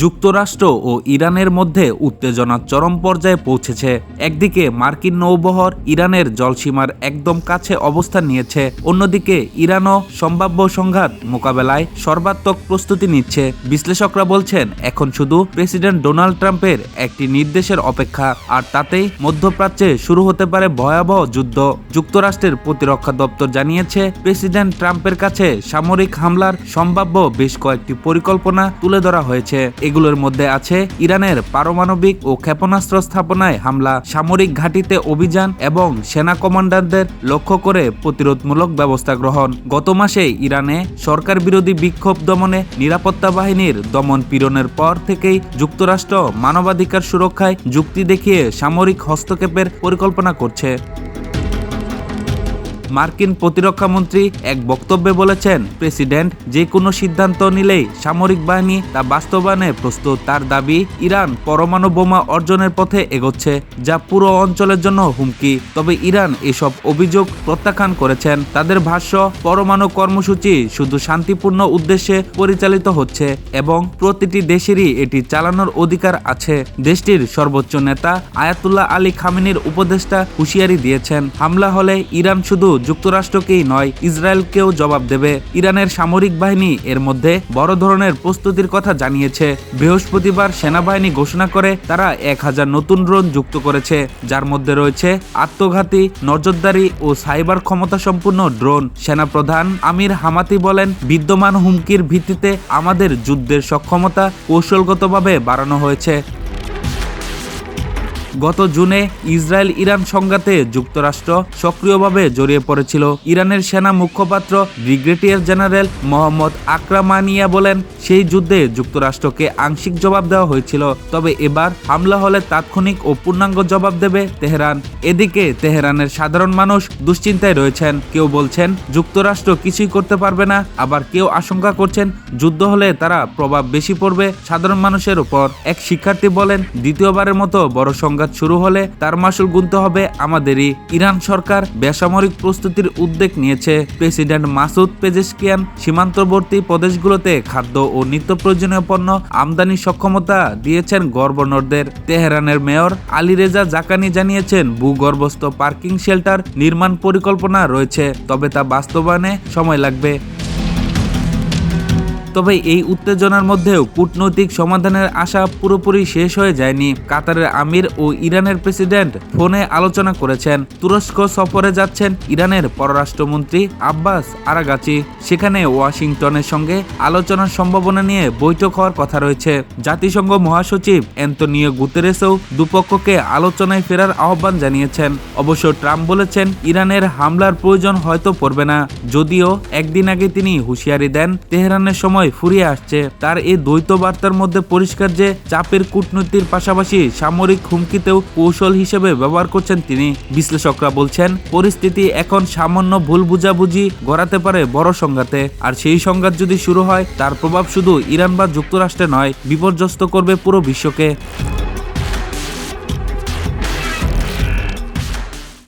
যুক্তরাষ্ট্র ও ইরানের মধ্যে উত্তেজনা চরম পর্যায়ে পৌঁছেছে। একদিকে মার্কিন নৌবহর ইরানের জলসীমার একদম কাছে অবস্থান নিয়েছে, অন্যদিকে ইরানও সম্ভাব্য সংঘাত মোকাবেলায় সর্বাত্মক প্রস্তুতি নিচ্ছে। বিশ্লেষকরা বলছেন, এখন শুধু প্রেসিডেন্ট ডোনাল্ড ট্রাম্পের একটি নির্দেশের অপেক্ষা, আর তাতেই মধ্যপ্রাচ্যে শুরু হতে পারে ভয়াবহ যুদ্ধ। যুক্তরাষ্ট্রের প্রতিরক্ষা দপ্তর জানিয়েছে, প্রেসিডেন্ট ট্রাম্পের কাছে সামরিক হামলার সম্ভাব্য বেশ কয়েকটি পরিকল্পনা তুলে ধরা হয়েছে। এগুলোর মধ্যে আছে ইরানের পারমাণবিক ও ক্ষেপণাস্ত্র স্থাপনায় হামলা, সামরিক ঘাঁটিতে অভিযান এবং সেনা কমান্ডারদের লক্ষ্য করে প্রতিরোধমূলক ব্যবস্থা গ্রহণ। গত মাসে ইরানে সরকার বিরোধী বিক্ষোভ দমনে নিরাপত্তা বাহিনীর দমন পীড়নের পর থেকেই যুক্তরাষ্ট্র মানবাধিকার সুরক্ষায় যুক্তি দেখিয়ে সামরিক হস্তক্ষেপের পরিকল্পনা করছে। মার্কিন প্রতিরক্ষা মন্ত্রী এক বক্তব্যে বলেছেন, প্রেসিডেন্ট যে কোনো সিদ্ধান্ত নিলেই সামরিক বাহিনী তা বাস্তবায়নে প্রস্তুত। তার দাবি, ইরান পরমাণু বোমা অর্জনের পথে এগোচ্ছে, যা পুরো অঞ্চলের জন্য হুমকি। তবে ইরান এসব অভিযোগ প্রত্যাখ্যান করেছেন। তাদের ভাষ্য, পরমাণু কর্মসূচি শুধু শান্তিপূর্ণ উদ্দেশ্যে পরিচালিত হচ্ছে এবং প্রতিটি দেশেরই এটি চালানোর অধিকার আছে। দেশটির সর্বোচ্চ নেতা আয়াতুল্লাহ আলী খামেনির উপদেষ্টা হুঁশিয়ারি দিয়েছেন, হামলা হলে ইরান শুধু যুক্তরাষ্ট্রকেই নয়, ইসরায়েলকেও জবাব দেবে। ইরানের সামরিক বাহিনী এর মধ্যে বড় ধরনের প্রস্তুতির কথা জানিয়েছে। বৃহস্পতিবার সেনাবাহিনী ঘোষণা করে তারা এক হাজার নতুন ড্রোন যুক্ত করেছে, যার মধ্যে রয়েছে আত্মঘাতী, নজরদারি ও সাইবার ক্ষমতা সম্পূর্ণ ড্রোন। সেনাপ্রধান আমির হামাতি বলেন, বিদ্যমান হুমকির ভিত্তিতে আমাদের যুদ্ধের সক্ষমতা কৌশলগতভাবে বাড়ানো হয়েছে। গত জুনে ইসরায়েল ইরান সংঘাতে যুক্তরাষ্ট্র সক্রিয়ভাবে জড়িয়ে পড়েছিল। ইরানের সেনা মুখপাত্র ব্রিগেডিয়ার জেনারেল মোহাম্মদ আকরামানিয়া বলেন, সেই যুদ্ধে যুক্তরাষ্ট্রকে আংশিক জবাব দেওয়া হয়েছিল। তবে এবার হামলা হলে তাৎক্ষণিক ও পূর্ণাঙ্গ জবাব দেবে তেহরান। এদিকে তেহরানের সাধারণ মানুষ দুশ্চিন্তায় রয়েছেন। কেউ বলছেন, যুক্তরাষ্ট্র কিছুই করতে পারবে না। আবার কেউ আশঙ্কা করছেন, যুদ্ধ হলে তারা প্রভাব বেশি পড়বে সাধারণ মানুষের উপর। এক শিক্ষার্থী বলেন, দ্বিতীয়বারের মতো বড় সংঘাত শুরু হলে তার মাসুল গুনতে হবে আমাদেরই। ইরান সরকার বেসামরিক প্রস্তুতির উদ্যোগ নিয়েছে। প্রেসিডেন্ট মাসুদ পেজেশকিয়ান সীমান্তবর্তী প্রদেশগুলোতে খাদ্য ও নিত্য প্রয়োজনীয় পণ্য আমদানি সক্ষমতা দিয়েছেন গভর্নরদের। তেহরানের মেয়র আলী রেজা জাকানি জানিয়েছেন, ভূগর্ভস্থ পার্কিং শেল্টার নির্মাণ পরিকল্পনা রয়েছে, তবে তা বাস্তবায়নে সময় লাগবে। তবে এই উত্তেজনার মধ্যেও কূটনৈতিক সমাধানের আশা পুরোপুরি শেষ হয়ে যায়নি। কাতারের আমির ও ইরানের প্রেসিডেন্ট ফোনে আলোচনা করেছেন। তুরস্ক সফরে যাচ্ছেন ইরানের পররাষ্ট্রমন্ত্রী আব্বাস আরাগাচি। সেখানে ওয়াশিংটনের সঙ্গে আলোচনার সম্ভাবনা নিয়ে বৈঠক হওয়ার কথা রয়েছে। জাতিসংঘ মহাসচিব অ্যান্তনিও গুতেরেসও দুপক্ষকে আলোচনায় ফেরার আহ্বান জানিয়েছেন। অবশ্য ট্রাম্প বলেছেন, ইরানের হামলার প্রয়োজন হয়তো পড়বে না। যদিও একদিন আগে তিনি হুঁশিয়ারি দেন, তেহরানের সময় ফুরিয়ে আসছে। তার এই দ্বৈত বার্তার মধ্যে পরিষ্কার যে চাপের কূটনীতির পাশাপাশি সামরিক হুমকিতেও কৌশল হিসেবে ব্যবহার করছেন তিনি। বিশ্লেষকরা বলছেন, পরিস্থিতি এখন সামান্য ভুল বুঝাবুঝি গড়াতে পারে বড় সংঘাতে। আর সেই সংঘাত যদি শুরু হয়, তার প্রভাব শুধু ইরান বা যুক্তরাষ্ট্রে নয়, বিপর্যস্ত করবে পুরো বিশ্বকে।